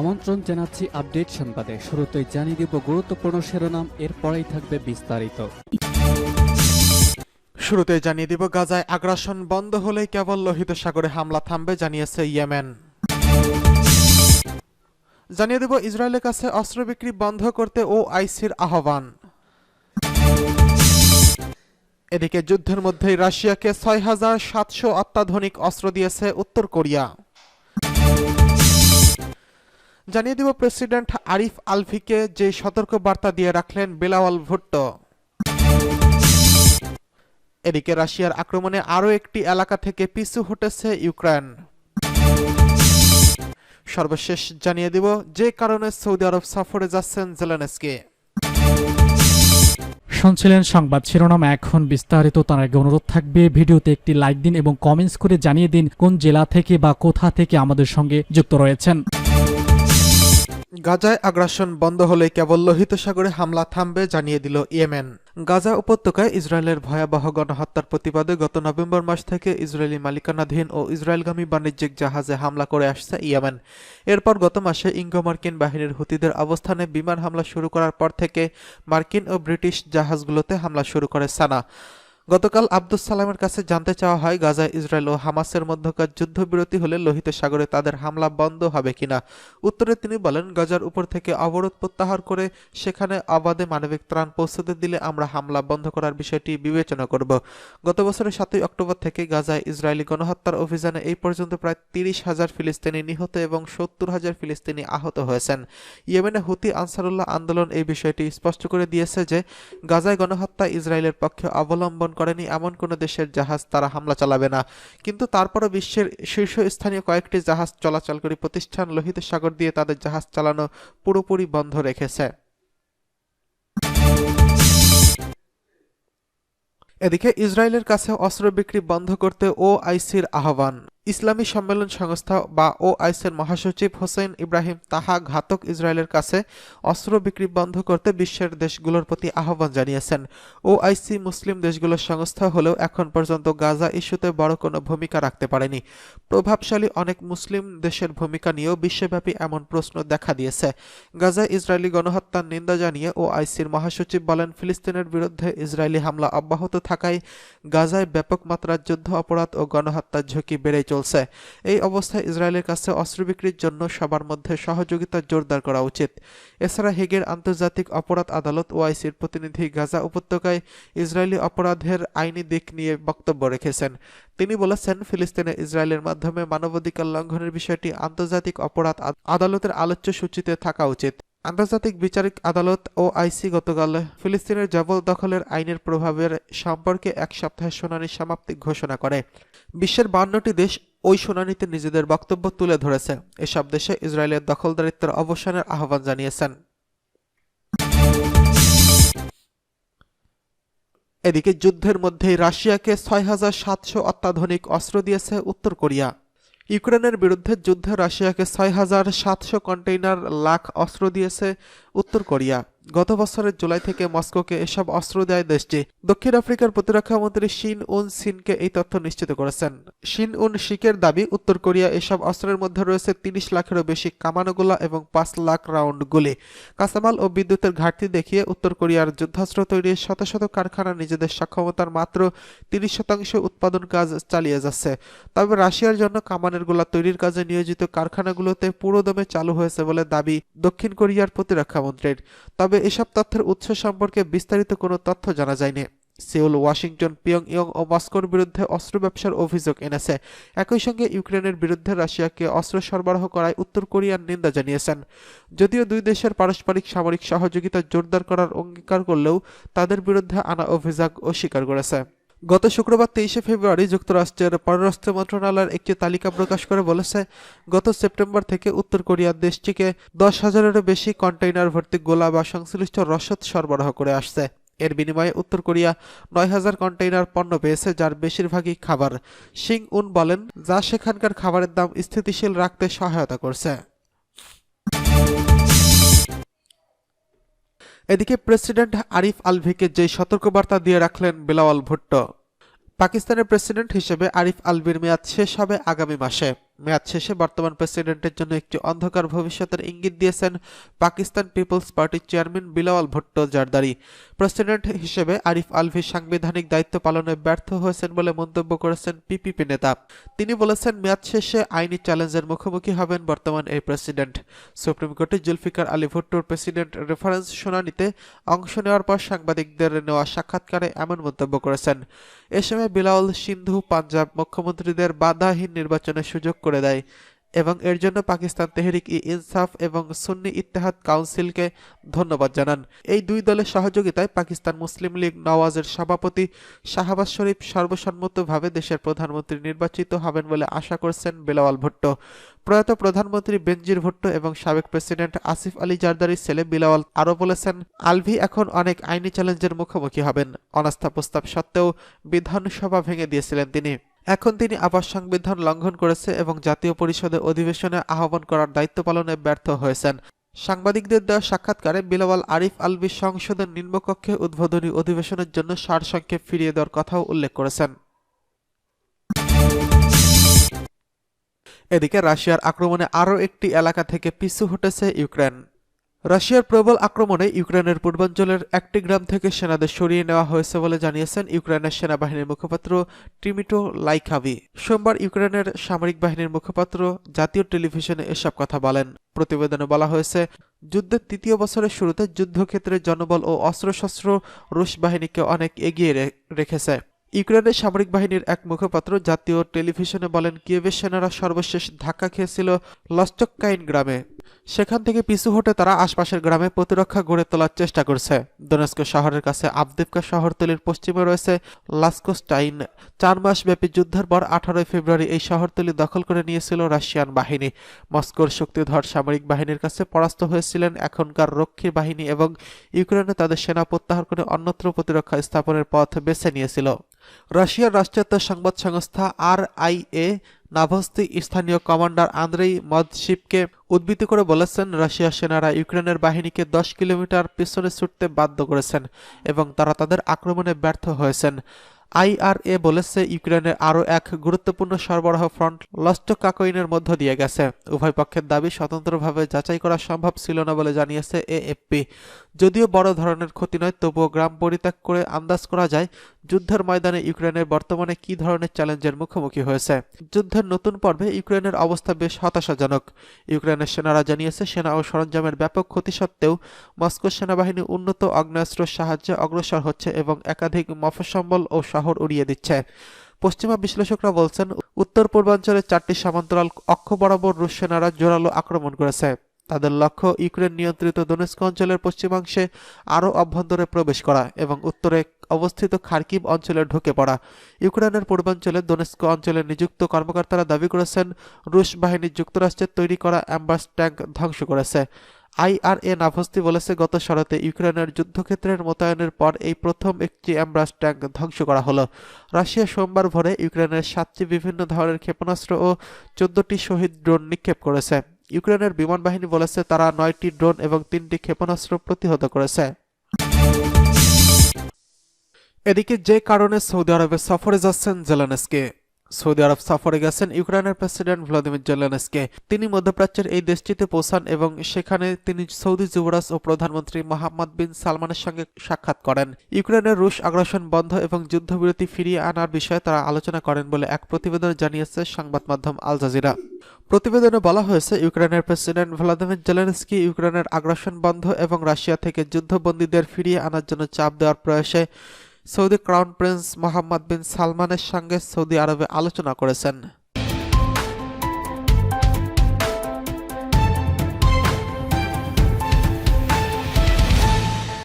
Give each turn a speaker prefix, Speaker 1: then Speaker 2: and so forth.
Speaker 1: আমন্ত্রণ জানাচ্ছি আপডেট সংবাদে। শুরুতেই জানিয়ে দিব গুরুত্বপূর্ণ শিরোনাম, এরপরেই থাকবে বিস্তারিত।
Speaker 2: শুরুতে জানিয়ে দিব, গাজায় আগ্রাসন বন্ধ হলেই কেবল লোহিত সাগরে হামলা থামবে, জানিয়েছে ইয়েমেন। জানিয়ে দেব, ইসরায়েলের কাছে অস্ত্র বিক্রি বন্ধ করতে ও আইসির আহ্বান। এদিকে যুদ্ধের মধ্যেই রাশিয়াকে ছয় হাজার সাতশো অত্যাধুনিক অস্ত্র দিয়েছে উত্তর কোরিয়া। জানিয়ে দিব প্রেসিডেন্ট আরিফ আলভিকে যে সতর্ক বার্তা দিয়ে রাখলেন বেলাওয়াল ভুট্টো। এদিকে রাশিয়ার আক্রমণে আরও একটি এলাকা থেকে পিছু হটেছে ইউক্রেন। সর্বশেষ জানিয়ে দিব যে কারণে সৌদি আরব সফরে যাচ্ছেন জেলেনস্কি।
Speaker 3: শুনছিলেন সংবাদ শিরোনাম, এখন বিস্তারিত, তার আগে অনুরোধ থাকবে, ভিডিওতে একটি লাইক দিন এবং কমেন্টস করে জানিয়ে দিন কোন জেলা থেকে বা কোথা থেকে আমাদের সঙ্গে যুক্ত রয়েছেন।
Speaker 2: গাজায় আগ্রাসন বন্ধ হলে কেবল লোহিত সাগরে হামলা থামবে জানিয়ে দিল ইয়েমেন। গাজা উপত্যকায় ইসরায়েলের ভয়াবহ গণহত্যার প্রতিবাদে গত নভেম্বর মাস থেকে ইসরায়েলি মালিকানাধীন ও ইসরায়েলগামী বাণিজ্যিক জাহাজে হামলা করে আসছে ইয়েমেন। এরপর গত মাসে ইঙ্গো মার্কিন বাহিনীর হুতিদের অবস্থানে বিমান হামলা শুরু করার পর থেকে মার্কিন ও ব্রিটিশ জাহাজগুলোতে হামলা শুরু করে সানা। গতকাল আব্দুস সালামের কাছে জানতে চাওয়া হয়, গাজায় ইসরায়েল ও হামাসের মধ্যকার যুদ্ধবিরতি হলে লোহিত সাগরে তাদের হামলা বন্ধ হবে কিনা? উত্তরে তিনি বলেন, গাজার উপর থেকে অবরোধ প্রত্যাহার করে সেখানে অবাধে মানবিক ত্রাণ পৌঁছতে দিলে আমরা হামলা বন্ধ করার বিষয়টি বিবেচনা করব। গত বছরের সাতই অক্টোবর থেকে গাজায় ইসরায়েলি গণহত্যার অভিযানে এই পর্যন্ত প্রায় তিরিশ হাজার ফিলিস্তিনি নিহত এবং সত্তর হাজার ফিলিস্তিনি আহত হয়েছেন। ইয়েমেনে হুতি আনসারুল্লাহ আন্দোলন এই বিষয়টি স্পষ্ট করে দিয়েছে যে, গাজায় গণহত্যা ইসরায়েলের পক্ষে অবলম্বন করেনি, এমন কোনো দেশের জাহাজ তারা হামলা চালাবে না। কিন্তু তারপরও বিশ্বের শীর্ষস্থানীয় কয়েকটি জাহাজ চলাচলকারী প্রতিষ্ঠান লোহিত সাগর দিয়ে তাদের জাহাজ চালানো পুরোপুরি বন্ধ রেখেছে। এদিকে ইসরায়েলের কাছে অস্ত্র বিক্রি বন্ধ করতে ও আইসির আহ্বান। ইসলামী সম্মেলন সংস্থা বা ও আইসের মহাসচিব হোসেন ইব্রাহিম তাহা ঘাতক ইসরায়েলের কাছে অস্ত্র বিক্রি বন্ধ করতে বিশ্বের দেশগুলোর প্রতি আহ্বান জানিয়েছেন। ও আইসি মুসলিম দেশগুলোর সংস্থা হলেও এখন পর্যন্ত গাজা ইস্যুতে বড় কোনো ভূমিকা রাখতে পারেনি। প্রভাবশালী অনেক মুসলিম দেশের ভূমিকা নিয়েও বিশ্বব্যাপী এমন প্রশ্ন দেখা দিয়েছে। গাজা ইসরায়েলি গণহত্যার নিন্দা জানিয়ে ও আইসির মহাসচিব বলেন, ফিলিস্তিনের বিরুদ্ধে ইসরায়েলি হামলা অব্যাহত থাকায় গাজায় ব্যাপক মাত্রার যুদ্ধ, অপরাধ ও গণহত্যার ঝুঁকি বেড়েই চলছে। এই অবস্থায় ইসরায়েলের কাছে অস্ত্র বিক্রির জন্য সবার মধ্যে সহযোগিতা জোরদার করা উচিত। এছাড়া হেগের আন্তর্জাতিক অপরাধ আদালত ওআইসির প্রতিনিধি গাজা উপত্যকায় ইসরায়েলি অপরাধের আইনি দিক নিয়ে বক্তব্য রেখেছেন। তিনি বলেছেন, ফিলিস্তিনে ইসরায়েলের মাধ্যমে মানবাধিকার লঙ্ঘনের বিষয়টি আন্তর্জাতিক অপরাধ আদালতের আলোচ্য সূচিতে থাকা উচিত। আন্তর্জাতিক বিচারিক আদালত ও আইসি গতকাল ফিলিস্তিনের জবরদখলের আইনের প্রভাবের সম্পর্কে এক সপ্তাহের শুনানি সমাপ্তি ঘোষণা করে। বিশ্বের বান্নটি দেশ ওই শুনানিতে নিজেদের বক্তব্য তুলে ধরেছে। এসব দেশে ইসরায়েলের দখলদারিত্বের অবসানের আহ্বান জানিয়েছেন। এদিকে যুদ্ধের মধ্যেই রাশিয়াকে ছয় হাজার সাতশো অত্যাধুনিক অস্ত্র দিয়েছে উত্তর কোরিয়া। ইউক্রেনের বিরুদ্ধে যুদ্ধে রাশিয়াকে ছয় হাজার সাতশো কন্টেইনার লাখ অস্ত্র দিয়েছে উত্তর কোরিয়া। গত বছরের জুলাই থেকে মস্কোকে এসব অস্ত্র দেয় দেশটি। দক্ষিণ আফ্রিকার প্রতিরক্ষা মন্ত্রী শিন উন সিনকে এই তথ্য নিশ্চিত করেছেন। শিন উন শিকের দাবি, উত্তর কোরিয়া এসব অস্ত্রের মধ্যে রয়েছে তিরিশ লাখেরও বেশি কামানোগুলা এবং পাঁচ লাখ রাউন্ড গুলি। কাঁচামাল ও বিদ্যুতের ঘাটতি দেখিয়ে উত্তর কোরিয়ার যুদ্ধাস্ত্র তৈরির শত শত কারখানা নিজেদের সক্ষমতার মাত্র তিরিশ শতাংশ উৎপাদন কাজ চালিয়ে যাচ্ছে। তবে রাশিয়ার জন্য কামানের গোলা তৈরির কাজে নিয়োজিত কারখানাগুলোতে পুরোদমে চালু হয়েছে বলে দাবি দক্ষিণ কোরিয়ার প্রতিরক্ষা মন্ত্রীর। তবে এসব তথ্যের উৎস সম্পর্কে বিস্তারিত কোনো তথ্য জানা যায়নি। সেউল, ওয়াশিংটন পিয়ং ইয়ং ও মস্কোর বিরুদ্ধে অস্ত্র ব্যবসার অভিযোগ এনেছে। একই সঙ্গে ইউক্রেনের বিরুদ্ধে রাশিয়াকে অস্ত্র সরবরাহ করায় উত্তর কোরিয়ার নিন্দা জানিয়েছেন। যদিও দুই দেশের পারস্পরিক সামরিক সহযোগিতা জোরদার করার অঙ্গীকার করলেও তাদের বিরুদ্ধে আনা অভিযোগ অস্বীকার করেছে। গত শুক্রবার তেইশে ফেব্রুয়ারি যুক্তরাষ্ট্রের পররাষ্ট্র মন্ত্রণালয়ের একটি তালিকা প্রকাশ করে বলেছে, গত সেপ্টেম্বর থেকে উত্তর কোরিয়া দেশটিকে দশ হাজারেরও বেশি কন্টেইনার ভর্তি গোলা বা সংশ্লিষ্ট রসদ সরবরাহ করে আসছে। এর বিনিময়ে উত্তর কোরিয়া নয় হাজার কন্টেইনার পণ্য পেয়েছে, যার বেশিরভাগই খাবার। সিং উন বলেন, যা সেখানকার খাবারের দাম স্থিতিশীল রাখতে সহায়তা করছে। এদিকে প্রেসিডেন্ট আরিফ আলভিকে যে সতর্কবার্তা দিয়ে রাখলেন বেলাওয়াল ভুট্ট, পাকিস্তানের প্রেসিডেন্ট হিসেবে আরিফ আলভির মেয়াদ শেষ হবে আগামী মাসে। মেয়াদ শেষে বর্তমান প্রেসিডেন্টের জন্য একটি অন্ধকার ভবিষ্যতের ইঙ্গিত দিয়েছেন পাকিস্তান পিপলস পার্টির চেয়ারম্যান বিলাওয়াল ভুট্টো জারদারি। প্রেসিডেন্ট হিসেবে আরিফ আলভি সাংবিধানিক দায়িত্ব পালনে ব্যর্থ হয়েছেন বলে মন্তব্য করেছেন পিপিপি নেতা। তিনি বলেছেন মেয়াদ শেষে আইনি চ্যালেঞ্জের মুখোমুখি হবেন বর্তমান এই প্রেসিডেন্ট। সুপ্রিম কোর্টে জুলফিকার আলী ভুট্টোর প্রেসিডেন্ট রেফারেন্স শুনানিতে অংশ নেওয়ার পর সাংবাদিকদের নেওয়া সাক্ষাৎকারে এমন মন্তব্য করেছেন। এ সময় বিলাওয়াল সিন্ধু, পাঞ্জাব মুখ্যমন্ত্রীদের বাধাহীন নির্বাচনের সুযোগ করে দেয় এবং এর জন্য পাকিস্তান তেহরিক ই ইনসাফ এবং সুন্নি ইত্তেহাদ কাউন্সিলকে ধন্যবাদ জানান। এই দুই দলের সহযোগিতায় পাকিস্তান মুসলিম লীগ নওয়াজের সভাপতি শাহবাজ শরীফ সর্বসম্মতভাবে দেশের প্রধানমন্ত্রী নির্বাচিত হবেন বলে আশা করছেন বেলাওয়াল ভুট্টো। প্রয়াত প্রধানমন্ত্রী বেনজির ভুট্টো এবং সাবেক প্রেসিডেন্ট আসিফ আলী জারদারির ছেলে বিলাওয়াল আরও বলেছেন, আলভি এখন অনেক আইনি চ্যালেঞ্জের মুখোমুখি হবেন। অনাস্থা প্রস্তাব সত্ত্বেও বিধানসভা ভেঙে দিয়েছিলেন তিনি। এখন তিনি আবার সংবিধান লঙ্ঘন করেছে এবং জাতীয় পরিষদে অধিবেশনে আহ্বান করার দায়িত্ব পালনে ব্যর্থ হয়েছেন। সাংবাদিকদের দেওয়া সাক্ষাৎকারে বিলাওয়াল আরিফ আলবি সংসদের নিম্নকক্ষে উদ্বোধনী অধিবেশনের জন্য সারসংক্ষেপ ফিরিয়ে দেওয়ার কথাও উল্লেখ করেছেন। এদিকে রাশিয়ার আক্রমণে আরও একটি এলাকা থেকে পিছু হটেছে ইউক্রেন। রাশিয়ার প্রবল আক্রমণে ইউক্রেনের পূর্বাঞ্চলের একটি গ্রাম থেকে সেনাদের সরিয়ে নেওয়া হয়েছে বলে জানিয়েছেন ইউক্রেনের সেনাবাহিনীর মুখপাত্র টিমিটো লাইখাভি সোমবার ইউক্রেনের সামরিক বাহিনীর মুখপাত্র জাতীয় টেলিভিশনে এসব কথা বলেন। প্রতিবেদনে বলা হয়েছে, যুদ্ধের তৃতীয় বছরের শুরুতে যুদ্ধক্ষেত্রে জনবল ও অস্ত্রশস্ত্র রুশ বাহিনীকে অনেক এগিয়ে রেখেছে। ইউক্রেনের সামরিক বাহিনীর এক মুখপাত্র জাতীয় টেলিভিশনে বলেন, কিয়েভের সেনারা সর্বশেষ ধাক্কা খেয়েছিল লস্টক্কাইন গ্রামে। সেখান থেকে পিছু হটে তারা আশপাশের গ্রামে প্রতিরক্ষা গড়ে তোলার চেষ্টা করছে। দোনেস্ক শহরের কাছে আবদিপকা শহরতলির পশ্চিমে রয়েছে লাস্কোস্টাইন। চার মাস ব্যাপী যুদ্ধের পর আঠারোই ফেব্রুয়ারি এই শহরতলি দখল করে নিয়েছিল রাশিয়ান বাহিনী। মস্কোর শক্তিধর সামরিক বাহিনীর কাছে পরাস্ত হয়েছিলেন এখনকার রক্ষী বাহিনী এবং ইউক্রেনে তাদের সেনা প্রত্যাহার করে অন্যত্র প্রতিরক্ষা স্থাপনের পথ বেছে নিয়েছিল। রাশিয়ার রাষ্ট্রায়ত্ত সংবাদ সংস্থা আর আই এ নাভস্তি স্থানীয় কমান্ডার আন্দ্রেই মদশিপকে উদ্বৃত্ত করে বলেছেন, রাশিয়া সেনারা ইউক্রেনের বাহিনীকে দশ কিলোমিটার পিছনে ছুটতে বাধ্য করেছেন এবং তারা তাদের আক্রমণে ব্যর্থ হয়েছেন। আইআরএ বলেছে ইউক্রেনের আরও এক গুরুত্বপূর্ণ সরবরাহ ফ্রন্ট লস্টকাকইনের মধ্য দিয়ে গেছে। উভয় পক্ষের দাবি স্বতন্ত্রভাবে যাচাই করা সম্ভব ছিল না বলে জানিয়েছে এএফপি। যদিও বড় ধরনের ক্ষতি নয়, তবুও গ্রাম পরিত্যাগ করে আন্দাজ করা যায়, যুদ্ধের ময়দানে ইউক্রেনের বর্তমানে কী ধরনের চ্যালেঞ্জের মুখোমুখি হয়েছে। যুদ্ধের নতুন পর্বে ইউক্রেনের অবস্থা বেশ হতাশাজনক। ইউক্রেনের সেনারা জানিয়েছে, সেনা ও সরঞ্জামের ব্যাপক ক্ষতি সত্ত্বেও মস্কো সেনাবাহিনী উন্নত আগ্নেয়াস্ত্রের সাহায্যে অগ্রসর হচ্ছে এবং একাধিক মফসম্বল ও শহর উড়িয়ে দিচ্ছে। পশ্চিমা বিশ্লেষকরা বলছেন, উত্তর পূর্বাঞ্চলের চারটি সমান্তরাল অক্ষ বরাবর রুশ সেনারা জোরালো আক্রমণ করেছে। তাদের লক্ষ্য ইউক্রেন নিয়ন্ত্রিত দোনেস্ক অঞ্চলের পশ্চিমাংশে আরও অভ্যন্তরে প্রবেশ করা এবং উত্তরে অবস্থিত খার্কিভ অঞ্চলে ঢুকে পড়া। ইউক্রেনের পূর্বাঞ্চলে দোনেস্ক অঞ্চলে নিযুক্ত কর্মকর্তারা দাবি করেছেন, রুশ বাহিনী যুক্তরাষ্ট্রের তৈরি করা অ্যাম্বাস ট্যাঙ্ক ধ্বংস করেছে। আইআরএ নাভস্তি বলেছে, গত শরতে ইউক্রেনের যুদ্ধক্ষেত্রের মোতায়েনের পর এই প্রথম একটি অ্যাম্বাস ট্যাঙ্ক ধ্বংস করা হলো। রাশিয়া সোমবার ভোরে ইউক্রেনের সাতটি বিভিন্ন ধরনের ক্ষেপণাস্ত্র ও চোদ্দটি শহীদ ড্রোন নিক্ষেপ করেছে। ইউক্রেনের বিমান বাহিনী বলেছে, তারা নয়টি ড্রোন এবং তিনটি ক্ষেপণাস্ত্র প্রতিহত করেছে। এদিকে যে কারণে সৌদি আরবে সফরে যাচ্ছেন জেলেনস্কি। সৌদি আরব সফরে গেছেন ইউক্রেনের প্রেসিডেন্ট ভ্লাদিমির জেলেনস্কি। তিনি মধ্যপ্রাচ্যের এই দেশটিতে পৌঁছান এবং সেখানে তিনি সৌদি যুবরাজ ও প্রধানমন্ত্রী মোহাম্মদ বিন সালমানের সঙ্গে সাক্ষাৎ করেন। ইউক্রেনের রুশ আগ্রাসন বন্ধ এবং যুদ্ধবিরতি ফিরিয়ে আনার বিষয়ে তারা আলোচনা করেন বলে এক প্রতিবেদন জানিয়েছে সংবাদ মাধ্যম আল জাজিরা। প্রতিবেদনে বলা হয়েছে, ইউক্রেনের প্রেসিডেন্ট ভ্লাদিমির জেলেনস্কি ইউক্রেনের আগ্রাসন বন্ধ এবং রাশিয়া থেকে যুদ্ধবন্দীদের ফিরিয়ে আনার জন্য চাপ দেওয়ার প্রয়াসে Saudi crown prince Mohammed bin সালমানের সঙ্গে সৌদি আরবে আলোচনা করেছেন।